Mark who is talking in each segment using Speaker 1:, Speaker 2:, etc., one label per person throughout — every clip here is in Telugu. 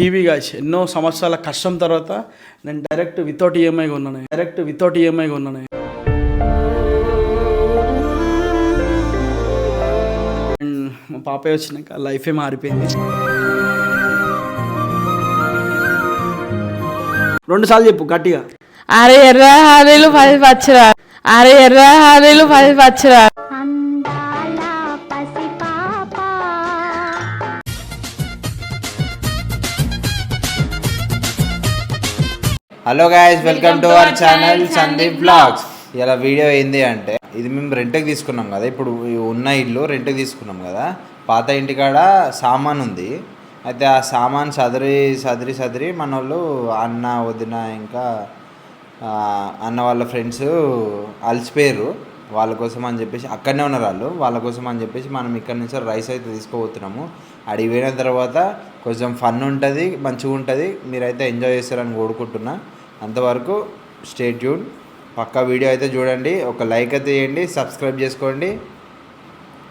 Speaker 1: టీవీ కాసి ఎన్నో సంవత్సరాల కష్టం తర్వాత నేను డైరెక్ట్ వితౌట్ ఈఎంఐ కొన్నాను. డైరెక్ట్ వితౌట్ ఈఎంఐ కొన్నాను. అండ్ మా పాపయ్య వచ్చినాక లైఫే మారిపోయింది. రెండు సార్లు చెప్పు గట్టిగా.
Speaker 2: అరే ఎర్ర హారీలు పది పచ్చరా. అరే ఎర్ర హారీలు పది పచ్చరా.
Speaker 3: Hello guys welcome to our channel Sandeep vlogs ఇలా వీడియో ఏంది అంటే ఇది మేము రెంట్కి తీసుకున్నాం కదా. ఇప్పుడు ఉన్న ఇల్లు రెంట్కి తీసుకున్నాం కదా. పాత ఇంటికాడ సామాన్ ఉంది. అయితే ఆ సామాన్ సదిరి సదిరి సదిరి మన వాళ్ళు అన్న వదిన ఇంకా అన్న వాళ్ళ ఫ్రెండ్స్ అలసిపోయారు. వాళ్ళ కోసం అని చెప్పేసి అక్కడనే ఉన్నారు వాళ్ళు. వాళ్ళ కోసం అని చెప్పేసి మనం ఇక్కడ నుంచి రైస్ అయితే తీసుకోబోతున్నాము అడిగి పోయిన తర్వాత కొంచెం ఫన్ ఉంటుంది మంచిగా ఉంటుంది మీరైతే ఎంజాయ్ చేస్తారని కోరుకుంటున్నా. అంతవరకు స్టే ట్యూన్ పక్కా వీడియో అయితే చూడండి. ఒక లైక్ అయితే చేయండి. సబ్స్క్రైబ్ చేసుకోండి.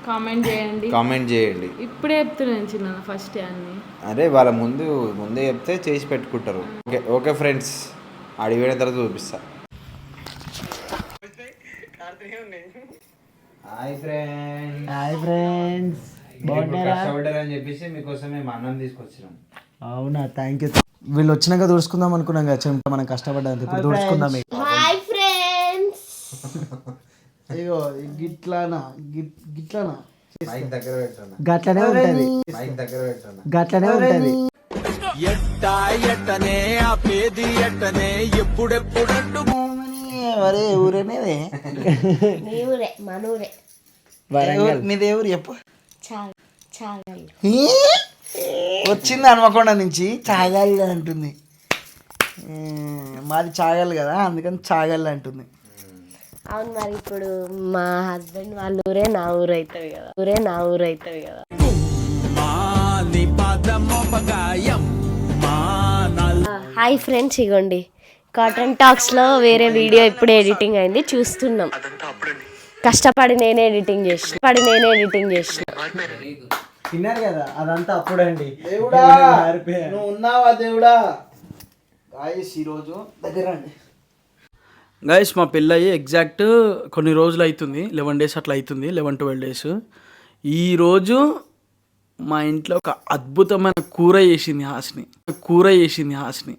Speaker 2: కామెంట్ చేయండి.
Speaker 3: కామెంట్ చేయండి.
Speaker 2: ఇప్పుడే చెప్తున్నాను చిన్న ఫస్ట్ అన్ని.
Speaker 3: అరే వాళ్ళ ముందు ముందే చెప్తే చేసి పెట్టుకుంటారు. ఓకే ఓకే ఫ్రెండ్స్ అడిగి పోయిన తర్వాత చూపిస్తా. హాయ్ ఫ్రెండ్స్
Speaker 4: హాయ్ ఫ్రెండ్స్
Speaker 3: కష్టపడ్డారని చెప్పేసి మీకోసం మేము అన్నం తీసుకొచ్చినాం.
Speaker 4: అవునా థ్యాంక్ యూ వీళ్ళు వచ్చినాక దూడుచుకుందాం అనుకున్నాం కదా చెంప మనం కష్టపడ్డాం ఇప్పుడు దూడుచుకుందాం.
Speaker 5: హాయ్ ఫ్రెండ్స్
Speaker 4: అయ్యో గిట్లానా గిట్ గిట్లానా?
Speaker 3: మైక్ దగ్గర పెట్టాను
Speaker 4: గట్లనే ఉంటది.
Speaker 3: మైక్ దగ్గర పెట్టాను
Speaker 4: గట్లనే ఉంటది. అరే ఊరేనేదే
Speaker 5: మీ ఊరే మన ఊరే.
Speaker 4: వరంగల్. మీది ఎవరు చెప్పు.
Speaker 5: చాలా చాలా?
Speaker 4: వచ్చింది హనుమకొండ నుంచి చాగల్ అంటుంది. మాది చాగల్ కదా అందుకని చాగల్ అంటుంది.
Speaker 5: అవును మరి ఇప్పుడు మా హస్బెండ్ వాళ్ళ ఊరే నా ఊరు అవుతుంది కదా. ఊరే నా ఊరు అవుతుంది కదా. హాయ్ ఫ్రెండ్స్ ఇగోండి. కాటన్ టాక్స్లో వేరే వీడియో ఇప్పుడే ఎడిటింగ్ అయింది చూస్తున్నాం. కష్టపడి నేనే ఎడిటింగ్ చేసిన. పడి నేనే ఎడిటింగ్ చేసిన.
Speaker 4: తిన్నారు కదా అదంతా అప్పుడండి. దేవుడా నువ్వు ఉన్నావా దేవుడా? గాయస్ ఈరోజు దగ్గర రండి.
Speaker 1: గైస్ మా పెళ్ళయి ఎగ్జాక్ట్ కొన్ని రోజులు అవుతుంది లెవెన్ డేస్ అట్లా అవుతుంది లెవెన్ ట్వెల్వ్ డేస్ ఈరోజు మా ఇంట్లో ఒక అద్భుతమైన కూర చేసింది హాస్ని. కూర చేసింది హాస్ని.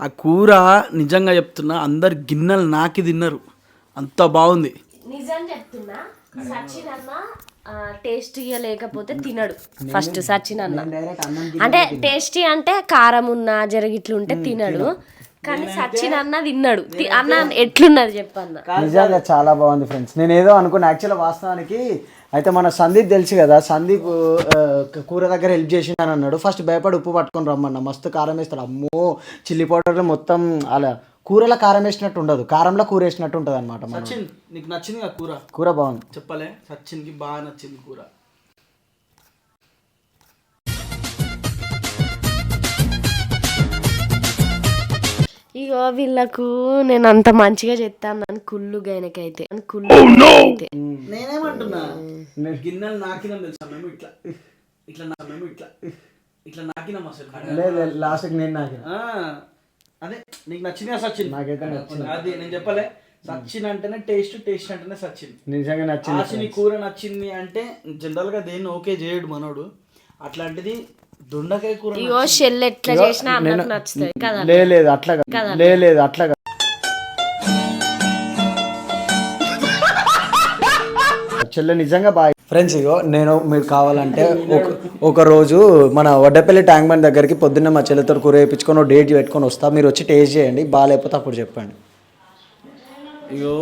Speaker 1: ఆ కూర నిజంగా చెప్తున్నా అందరు గిన్నెలు నాకి తిన్నారు. అంత బాగుంది.
Speaker 5: నిజం చెప్తున్నా సచిన్ అన్న టేస్టీ లేకపోతే తినడు. ఫస్ట్ సచిన్ అన్న అంటే టేస్టీ అంటే కారం ఉన్నా జరగిట్లు ఉంటే తినడు. కానీ సచిన్ అన్న తిన్నాడు. అన్న ఎట్లున్నది చెప్పన్న?
Speaker 4: నిజంగా చాలా బాగుంది ఫ్రెండ్స్ నేను ఏదో అనుకున్నా యాక్చువల్ వాస్తవానికి అయితే మన సందీప్ తెలుసు కదా సందీప్ కూర దగ్గర హెల్ప్ చేసిండు అన్నాడు. ఫస్ట్ భయపడి ఉప్పు పట్టుకొని రమ్మన్నా. మస్తు కారం వేస్తాడు. అమ్మో చిల్లీ పౌడర్ మొత్తం అలా కూరలో కారం వేసినట్టు ఉండదు. కారంలో కూర వేసినట్టు ఉంటుంది అనమాట
Speaker 1: సచిన్ నీకు నచ్చింది కూర?
Speaker 4: కూర బాగుంది.
Speaker 1: చెప్పలే. సచిన్కి బాగా నచ్చింది కూర.
Speaker 5: ఇగో వీళ్ళకు నేను అంత మంచిగా చెప్తాను అని కుళ్ళు గైనకైతే. కుళ్ళు అయితే
Speaker 1: నేనేమంటున్నా? గిన్నెలు నాకినాం తెలుసా మేము ఇట్లా? ఇట్లా నా మేము ఇట్లా ఇట్లా నాకినాం అసలు.
Speaker 4: లాస్ట్కి నేను నాకు
Speaker 1: ఆ, అదే నీకు నచ్చింది సచిన్?
Speaker 4: నాకైతే నచ్చింది.
Speaker 1: అది నేను చెప్పలే. సచిన్ అంటేనే టేస్ట్ టేస్ట్ అంటేనే సచిన్.
Speaker 4: నిజంగా నచ్చింది
Speaker 1: ఆశని కూర నచ్చింది అంటే జనరల్గా దేన్ని ఓకే చేయడు మనోడు. అట్లాంటిది దొండకాయ కూర
Speaker 5: ఇగో షెల్ ఎట్లా చేసినా అన్నకు నచ్చుతుంది కదా.
Speaker 4: లే లేదు అట్లా కాదు. లే లేదు అట్లా చెల్లె నిజంగా బాగా ఫ్రెండ్స్ ఇగో నేను మీరు కావాలంటే ఒక ఒక రోజు మన వడ్డపల్లి ట్యాంక్ బండ్ దగ్గరికి పొద్దున్న మా చెల్లెతో కూర వేయించుకొని డేట్ పెట్టుకొని వస్తా. మీరు వచ్చి టేస్ట్ చేయండి. బాగాలేకపోతే అప్పుడు చెప్పండి.
Speaker 1: అయ్యో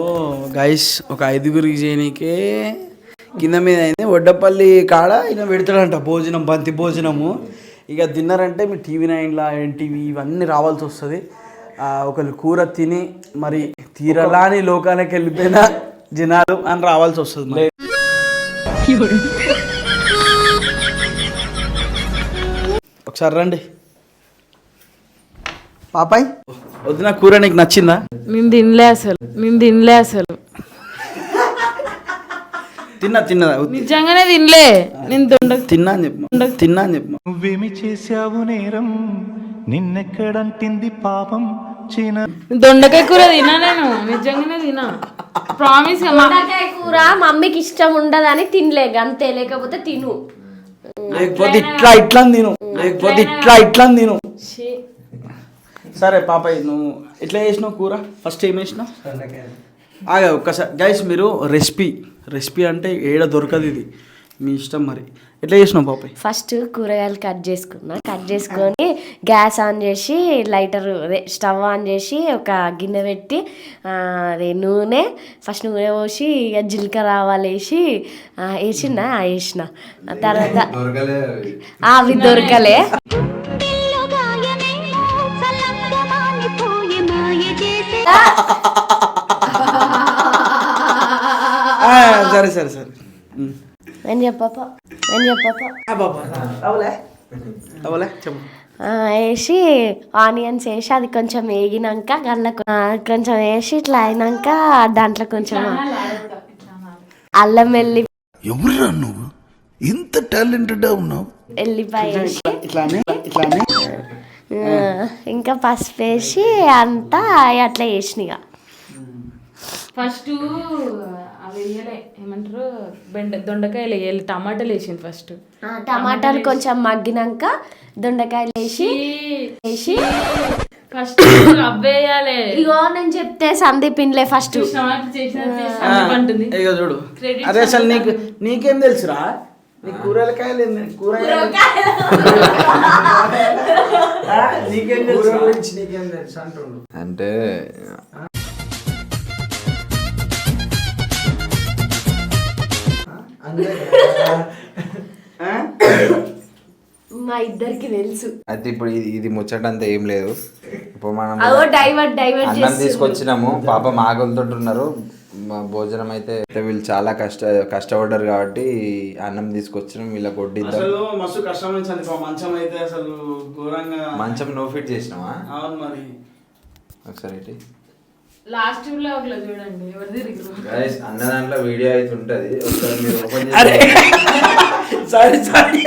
Speaker 1: గైస్ ఒక ఐదుగురికి చేయనీకే కింద మీద అయింది. వడ్డపల్లి కాడ ఈయన పెడతాడంట భోజనం బంతి భోజనము. ఇక తిన్నారంటే మీ టీవీ నైన్లా ఎన్టీవీ ఇవన్నీ రావాల్సి వస్తుంది. ఆ, ఒకళ్ళు కూర తిని మరి తీరలాని లోకానికి వెళ్ళిపోయిన జనాలు అని రావాల్సి వస్తుంది. ఒకసారి రండి.
Speaker 4: పాపాయ్?
Speaker 1: వదిన కూర నీకు నచ్చిందా?
Speaker 2: నేను తినలే అసలు. నేను తినలే అసలు.
Speaker 1: తిన్నా తిన్నా
Speaker 2: నిజంగానే తినలే. నేను దొండ
Speaker 1: తిన్నా అని చెప్పు. తిన్నా అని చెప్పు.
Speaker 6: నువ్వేమి చేశావు నేరం? నిన్నెక్కడంటింది పాపం? చిన్న
Speaker 2: దొండకాయ కూర తినా నేను. నిజంగానే తినా ప్రామిస్
Speaker 5: దొండకాయ కూర మమ్మీకి ఇష్టం ఉండదని తినలే అంతే లేకపోతే తిను.
Speaker 1: లేకపోతే ఇట్లా ఇట్లా అని తిను. లేకపోతే ఇట్లా ఇట్లా అని తిను. సరే పాపయ్య నువ్వు ఎట్లా చేసినావు కూర? ఫస్ట్ ఏం వేసినావు ఆగా ఒక్కసారి గైస్ మీరు రెసిపీ రెసిపీ అంటే ఏడ దొరకదు ఇది. మీ ఇష్టం మరి. ఎట్లా చేసినావు పాపయ్య
Speaker 5: ఫస్ట్ కూరగాయలు కట్ చేసుకున్నా. కట్ చేసుకొని గ్యాస్ ఆన్ చేసి లైటర్ అదే స్టవ్ ఆన్ చేసి ఒక గిన్నె పెట్టి అదే నూనె ఫస్ట్ నూనె పోసి ఇక జీలకర్ర ఆవాలు వేసి వేసిన ఆ, వేసిన. ఆ తర్వాత ఆ, అవి దొరకలే.
Speaker 1: సరే సరే సరే. ఉమ్.
Speaker 5: నేను చెప్పప నేను చెప్పప
Speaker 1: ఆ, పాప అవలే. అవలే చెప్పు.
Speaker 5: ఆ, వేసి ఆనియన్స్ వేసి అది కొంచెం వేగినాక గల్ల కొంచెం వేసి ఇట్లా అయినాక దాంట్లో కొంచెం అల్లం వెల్లి
Speaker 7: ఎవరురా నువ్వు? ఇంత టాలెంటెడ్ ఉన్నావు?
Speaker 5: ఎల్లిపాయ ఆ, ఇంకా పసుపు వేసి అంతా అట్లా వేసిన ఇక
Speaker 2: ఫస్ట్ అవి వేయలే ఏమంటారు? బెండ దొండకాయలు వేయాలి టమాటాలు వేసింది ఫస్ట్.
Speaker 5: టమాటాలు కొంచెం మగ్గినాక దొండకాయలు వేసి వేసి.
Speaker 2: ఫస్ట్ అవ్వేయాలి
Speaker 5: ఇగో నేను చెప్తే సందీప్ ఇన్లే ఫస్ట్.
Speaker 1: ఇక చూడు. అదే అసలు నీకు నీకేం తెలుసురా? నీ కూరలకాయలు ఏంది? కూరగాయలు. ఆ, నీకేం తెలుసు?
Speaker 4: నీకేం తెలుసు అంటుండు.
Speaker 3: అంటే
Speaker 5: మా ఇద్దరికి తెలుసు.
Speaker 3: అయితే ఇప్పుడు ఇది ఇది ముచ్చటంతా ఏం లేదు. ఇప్పుడు మనం
Speaker 5: అగో డైవర్ట్ డైవర్ట్
Speaker 3: అన్నం తీసుకొచ్చినాము. పాప ఆకలితోటున్నారు మా భోజనం అయితే వీళ్ళు చాలా కష్ట కష్టపడ్డారు కాబట్టి అన్నం తీసుకొచ్చినాం. వీళ్ళకి వడ్డిద్దాం.
Speaker 1: అసలు మస్తు కష్టం నుంచి అంది పాపం. మంచం అయితే అసలు ఘోరంగా
Speaker 3: మంచం నో ఫిట్ చేసినావా
Speaker 1: అవును మరి.
Speaker 3: ఒకసారి ఏంటి
Speaker 2: లాస్ట్ బ్లాగ్లో చూడండి
Speaker 3: అన్న దాంట్లో వీడియో అయితే ఉంటది ఒకసారి మీరు ఓపెన్
Speaker 1: అరే! సారీ సారీ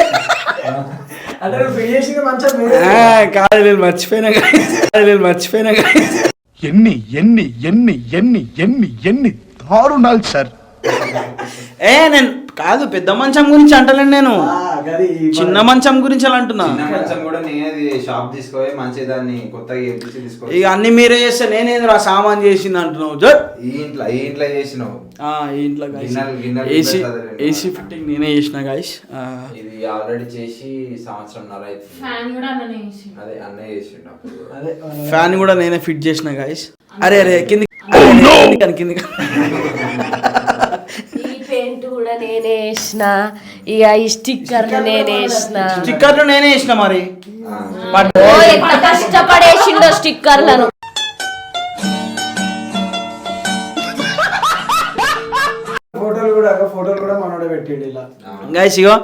Speaker 4: అంటే చేసింది మంచిగా
Speaker 1: కాదు నేను మర్చిపోయినా. కాదు నేను మర్చిపోయినా.
Speaker 6: ఎన్ని ఎన్ని ఎన్ని ఎన్ని ఎన్ని ఎన్ని దారుణాలు సార్
Speaker 1: ఏ నేను కాదు పెద్ద మంచం గురించి అంటలేను నేను. చిన్న మంచం గురించి అలా అంటున్నా
Speaker 3: చిన్న మంచం కూడా నేనేది షాప్ తీసుకొని మంచి దాన్ని కొత్తగా చేపించి తీసుకో
Speaker 1: ఇక అన్ని మీరే చేస్తే నేనేంద్ర సామాన్ చేసింది అంటున్నావు జో
Speaker 3: ఈ ఇంట్లో ఈ ఇంట్లో చేసినావు
Speaker 1: ఆ, ఈ ఇంట్లో
Speaker 3: గిన్నెలు- గిన్నెలు
Speaker 1: ఏసీ. ఏసీ ఫిట్టింగ్ నేనే చేసిన గాయస్
Speaker 3: ఇది ఆల్రెడీ చేసి సంవత్సరం నర అవుతుంది
Speaker 2: ఫ్యాన్ కూడా అన్ననే
Speaker 3: అదే అన్నయ్య చేసిండు అప్పుడు కూడా.
Speaker 4: అదే
Speaker 1: ఫ్యాన్ కూడా నేనే ఫిట్ చేసిన గాయస్ అరే అరే కింది అరే, కిందికి
Speaker 5: పెయింట్ కూడా నేనే వేసిన? ఇక ఈ స్టిక్కర్ నేనే వేసిన.
Speaker 1: స్టిక్కర్లు నేనే వేసిన మరి?
Speaker 5: ఓ ఎంత కష్టపడేసిండో స్టిక్కర్లను.
Speaker 4: ఫోటోలు కూడా ఫోటోలు కూడా మనోడే పెట్టిండు ఇలా.
Speaker 1: గైస్ ఇగో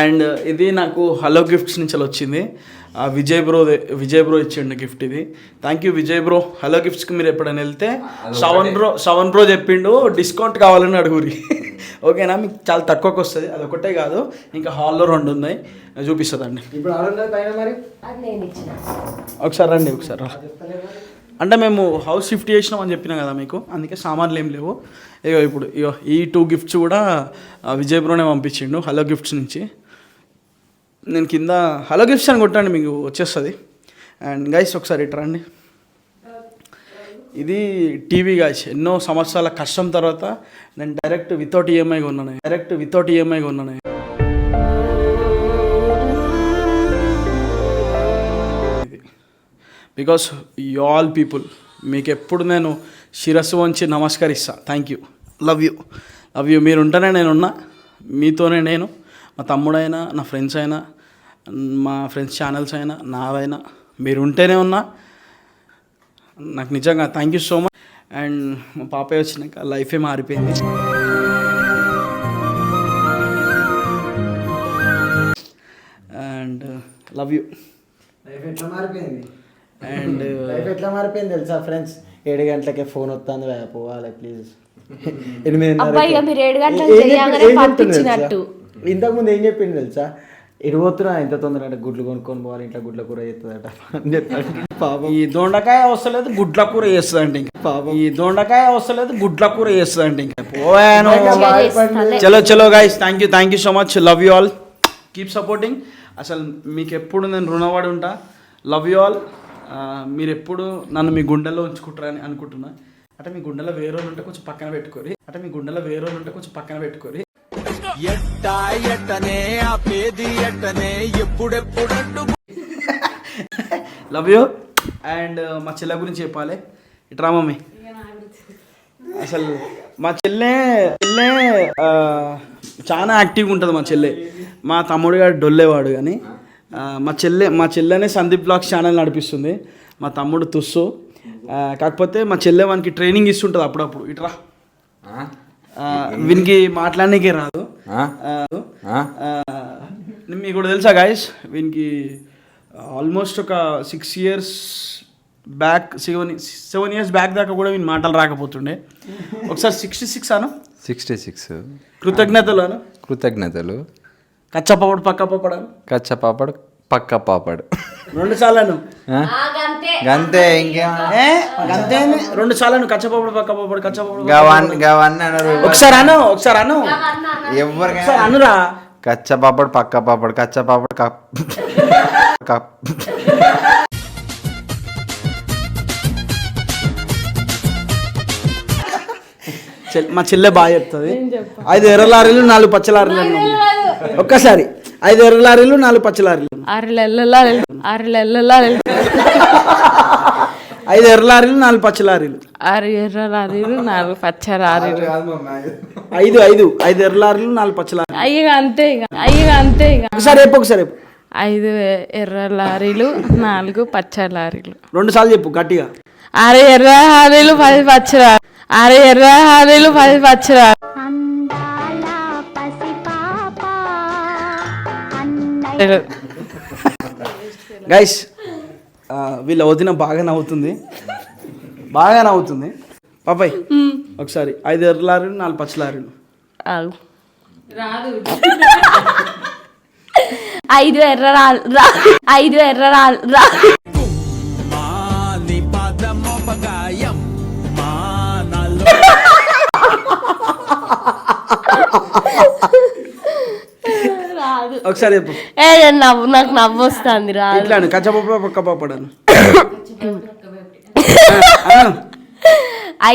Speaker 1: అండ్ ఇది నాకు హలో గిఫ్ట్స్ నుంచి వచ్చింది. విజయ్ బ్రో విజయ్ బ్రో ఇచ్చిండు గిఫ్ట్ ఇది. Thank you Vijay bro. Hello గిఫ్ట్స్కి మీరు ఎప్పుడైనా వెళ్తే శ్రవణ్ బ్రో శ్రవణ్ బ్రో చెప్పిండు డిస్కౌంట్ కావాలని అడుగురి. ఓకేనా మీకు చాలా తక్కువకి వస్తుంది. అది ఒకటే కాదు ఇంకా హాల్లో రెండు ఉన్నాయి. చూపిస్తుందండి ఒకసారి రండి ఒకసారి. అంటే మేము హౌస్ షిఫ్ట్ చేసినాం అని చెప్పినా కదా మీకు? అందుకే సామాన్లు ఏం లేవు. ఇగో ఇప్పుడు ఇగో ఈ టూ గిఫ్ట్స్ కూడా ఆ, విజయ్ బ్రోనే పంపించిండు. హలో గిఫ్ట్స్ నుంచి. నేను కింద హలో గిఫ్ట్స్ అని కొట్టండి మీకు వచ్చేస్తుంది. అండ్ గైస్ ఒకసారి ఇటు రండి. ఇది టీవీ గాయస్ ఎన్నో సంవత్సరాల కష్టం తర్వాత నేను డైరెక్ట్ వితౌట్ ఈఎంఐ కొన్నాను. డైరెక్ట్ వితౌట్ ఈఎంఐ కొన్నాను. బికాస్ యు ఆల్ పీపుల్ మీకు ఎప్పుడు నేను శిరస్సు వంచి నమస్కరిస్తా. Thank you love you love you మీరు నేనున్నా నేను ఉన్నా మీతోనే నేను మా తమ్ముడైనా నా ఫ్రెండ్స్ అయినా మా ఫ్రెండ్స్ ఛానల్స్ అయినా నావైనా మీరు ఉంటేనే ఉన్నా నాకు నిజంగా thank you so much and మా పాపయ్య వచ్చినాక లైఫే మారిపోయింది. అండ్ లవ్ యూ
Speaker 4: లైఫ్ ఎట్లా మారిపోయింది?
Speaker 1: అండ్
Speaker 4: లైఫ్ ఎట్లా మారిపోయింది తెలుసా ఫ్రెండ్స్ ఏడు గంటలకే ఫోన్ వస్తుంది పోవాలి ప్లీజ్
Speaker 5: మీరు ఏడు గంటలకు పంపించినట్టు.
Speaker 4: ఇంతకుముందు ఏం చెప్పింది తెలుసా? ఇటు పోతున్నా ఇంత తొందర అంటే గుడ్లు కొనుక్కొని పోవాలి ఇంట్లో గుడ్ల కూర చేస్తుందట అని పాపం.
Speaker 1: ఈ దొండకాయ వస్తలేదు గుడ్ల కూర చేస్తుంది అంటే ఇంకా. పాపం. ఈ దొండకాయ వస్తలేదు గుడ్ల కూర చేస్తుంది అంటే ఇంకా. పోయాను. చలో చలో guys thank you thank you so much love you all keep supporting అసలు మీకు ఎప్పుడు నేను రుణపడి ఉంటా? లవ్ యూ ఆల్ మీరు ఎప్పుడు నన్ను మీ గుండెల్లో ఉంచుకుంటారని అనుకుంటున్నా? అంటే మీ గుండెలో వేరే ఉంటే కొంచెం పక్కన పెట్టుకోరి. అంటే మీ గుండెలో వేరే ఉంటే కొంచెం పక్కన పెట్టుకోరి. లవ్ యూ అండ్ మా చెల్లె గురించి చెప్పాలి. ఇట్రా మమ్మీ. అసలు మా చెల్లె చెల్లె ఆ, చాలా యాక్టివ్గా ఉంటుంది మా చెల్లె. మా తమ్ముడు గారు డొల్లేవాడు కానీ మా చెల్లె మా చెల్లెనే సందీప్ బ్లాగ్స్ ఛానల్ నడిపిస్తుంది. మా తమ్ముడు తుస్సు. కాకపోతే మా చెల్లె వానికి ట్రైనింగ్ ఇస్తుంటుంది అప్పుడప్పుడు. ఇట్రా ఆ, వీనికి మాట్లాడనీకే రాదు. మీకు కూడా తెలుసా గాయస్ వీనికి ఆల్మోస్ట్ ఒక six years back seven seven years back దాకా కూడా వీని మాటలు రాకపోతుండే. ఒకసారి సిక్స్టీ సిక్స్ అను?
Speaker 3: సిక్స్టీ సిక్స్
Speaker 1: కృతజ్ఞతలు అను?
Speaker 3: కృతజ్ఞతలు.
Speaker 1: కచ్చపపడు పక్క పప్పడాను
Speaker 3: కచ్చ పాపడ్ పక్క పాపడ్.
Speaker 1: రెండు సార్లను
Speaker 3: ఆ? గంతే. ఇంకేం?
Speaker 1: రెండు సార్లను కచ్చపపడు పక్క కచ్చపపడు
Speaker 3: గవన్ గవన్ అన్నారు
Speaker 1: ఒకసారి అను ఒకసారి అను.
Speaker 3: ఎవరికైనా
Speaker 1: ఒకసారి అనురా.
Speaker 3: కచ్చ పాపడ్ పక్క పాపడ్ కచ్చ పాపడ్ కప్. కప్
Speaker 1: మా చెల్లె బాగా చెప్తుంది. ఐదు ఎర్ర లారీలు నాలుగు పచ్చ లారీలు. ఒక్కసారి. ఐదు ఎర్ర లారీలు నాలుగు పచ్చ లారీలు.
Speaker 2: ఆరు నెలల ఆరు
Speaker 1: ఐదు ఎర్ర లారీలు నాలుగు పచ్చ లారీలు.
Speaker 2: ఆరు ఎర్ర లారీలు నాలుగు పచ్చ లారీలు.
Speaker 1: ఐదు ఐదు. ఐదు ఎర్ర లారీలు నాలుగు పచ్చ లారీలు.
Speaker 2: అయ్యగా అంతే ఇక అయ్యగా అంతే ఇక.
Speaker 1: ఒకసారి చెప్పు ఒకసారి చెప్పు.
Speaker 2: ఐదు ఎర్ర లారీలు నాలుగు పచ్చ లారీలు.
Speaker 1: రెండు సార్లు చెప్పు గట్టిగా.
Speaker 2: ఆరు ఎర్ర లారీలు పది పచ్చ లారీలు ఆరు ఎర్ర లారీలు పది పచ్చ లారీలు
Speaker 1: గైస్ వీళ్ళ వదిన బాగా నవ్వుతుంది. బాగా నవ్వుతుంది. పాపాయ్ ఒకసారి ఐదు ఎర్ర లారీలు నాలుగు పచ్చ లారీలు.
Speaker 2: ఆగు.
Speaker 5: ఐదు ఎర్ర రాళ్ళు రా. ఐదు ఎర్ర రాళ్ళు రా
Speaker 1: ఒకసారి చెప్పు.
Speaker 5: ఏ నేను నవ్వు నాకు నవ్వు వస్తుంది రా
Speaker 1: ఇట్లా కచ్చపప్ప పక్క పప్పడాను.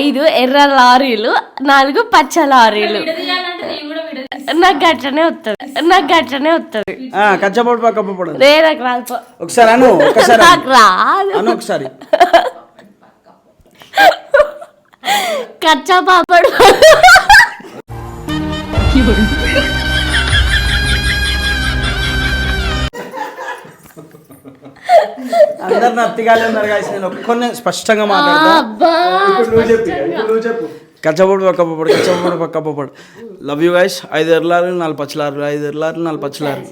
Speaker 5: ఐదు ఎర్ర లారీలు నాలుగు పచ్చ లారీలు. నాకు గట్లనే వస్తుంది నాకు గట్లనే వస్తుంది
Speaker 1: కచ్చపప్పు పక్క పప్పడాను.
Speaker 5: రే నాకు రాదు.
Speaker 1: ఒకసారి అను ఒకసారి అను.
Speaker 5: నాకు రాదు.
Speaker 1: అను ఒకసారి.
Speaker 5: కచ్చా పాపడు
Speaker 1: అందరు నత్తిగానే ఉన్నారు guys. నేను ఒక్కొన్ని స్పష్టంగా మాట్లాడతా.
Speaker 5: అబ్బా
Speaker 1: కచ్చపప్పుడు పక్క పప్పడు కచ్చపప్పుడు పక్క పప్పడు లవ్ యూ గైస్ ఐదు ఎర్లారు నాలుగు పచ్చలారు ఐదు ఎర్లారు నాలుగు పచ్చలారు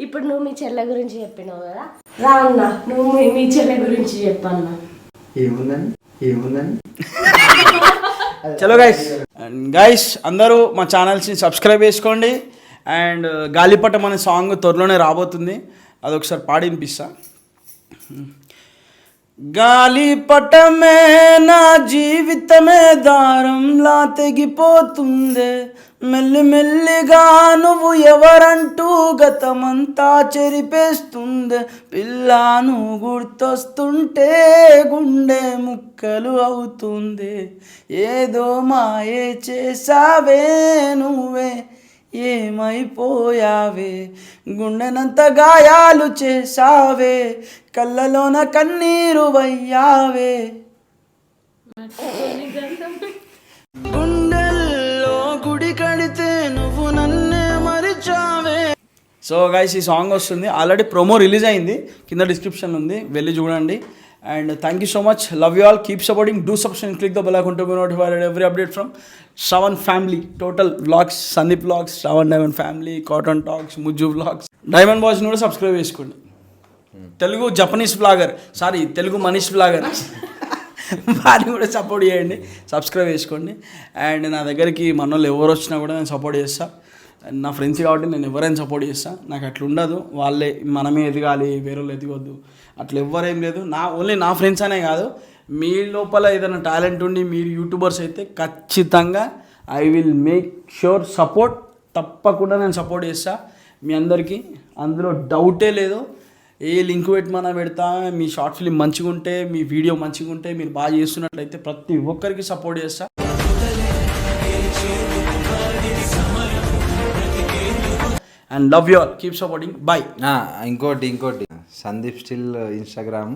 Speaker 5: ఇప్పుడు నువ్వు మీ చెల్లె గురించి చెప్పినావు కదా? రా అన్న నువ్వు మీ- చెల్లె గురించి చెప్పన్నా.
Speaker 4: ఏముందని? ఏముందని?
Speaker 1: చలో గైస్ అండ్ గైస్ అందరూ మా ఛానల్స్ని సబ్స్క్రైబ్ చేసుకోండి. అండ్ గాలిపటం అనే సాంగ్ త్వరలోనే రాబోతుంది. అది ఒకసారి పాడి గాలిపటమే నా జీవితమే దారంలా తెగిపోతుందే. మెల్లి మెల్లిగా నువ్వు ఎవరంటూ గతమంతా చెరిపేస్తుందే. పిల్లాను గుర్తొస్తుంటే గుండె ముక్కలు అవుతుంది. ఏదో మాయే చేసావే నువ్వే. ఏమైపోయావే? గుండెనంత గాయాలు చేసావే కళ్ళలోన కన్నీరు వయ్యావే? గుండెల్లో గుడి కడితే నువ్వు నన్నే మరిచావే. సో గైస్ ఈ సాంగ్ వస్తుంది. ఆల్రెడీ ప్రోమో రిలీజ్ అయింది. కింద డిస్క్రిప్షన్ ఉంది. వెళ్ళి చూడండి. And thank you so much love you all keep supporting do subscribe click the bell icon to notified every update from Shravan family total vlogs Sandeep vlogs Shravan diamond family cotton talks Mujju vlogs diamond బాయ్స్ని కూడా సబ్స్క్రైబ్ చేసుకోండి. Telugu Japanese blogger sorry Telugu Manish blogger వారిని కూడా సపోర్ట్ చేయండి. సబ్స్క్రైబ్ చేసుకోండి. అండ్ నా దగ్గరికి మన వాళ్ళు ఎవరు వచ్చినా కూడా నేను సపోర్ట్ చేస్తాను నా ఫ్రెండ్స్ కాబట్టి నేను ఎవరైనా సపోర్ట్ చేస్తాను నాకు అట్లా ఉండదు. వాళ్ళే మనమే ఎదగాలి వేరే వాళ్ళు ఎదగొద్దు. అట్లా ఎవ్వరేం లేదు. నా ఓన్లీ నా ఫ్రెండ్స్ అనే కాదు. మీ లోపల ఏదైనా టాలెంట్ ఉండి మీరు యూట్యూబర్స్ అయితే ఖచ్చితంగా I will make sure support తప్పకుండా నేను సపోర్ట్ చేస్తా. మీ అందరికీ అందులో డౌటే లేదు. ఏ లింక్ పెట్టమన్నా పెడతా. మీ షార్ట్ ఫిలిం మంచిగా ఉంటే మీ వీడియో మంచిగా ఉంటే మీరు బాగా చేస్తున్నట్లయితే ప్రతి ఒక్కరికి సపోర్ట్ చేస్తా. And love you all keep supporting bye
Speaker 3: ఆ, ఇంకోటి ఇంకోటి. సందీప్ స్టిల్ ఇన్స్టాగ్రామ్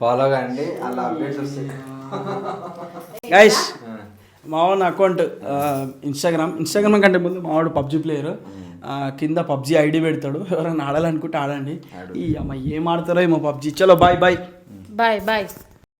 Speaker 3: ఫాలో కండి అలా అప్డేట్స్ వస్తాయి.
Speaker 1: గైస్ మావాడు అకౌంట్ ఇన్స్టాగ్రామ్ ఇన్స్టాగ్రామ్ కంటే ముందు మావాడు పబ్జి ప్లేయర్ కింద పబ్జి ఐడి పెడతాడు. ఎవరైనా ఆడాలనుకుంటే ఆడండి. ఈ అమ్మ ఏం ఆడతారో ఏమో పబ్జి. చలో బాయ్ బాయ్
Speaker 2: బాయ్ బాయ్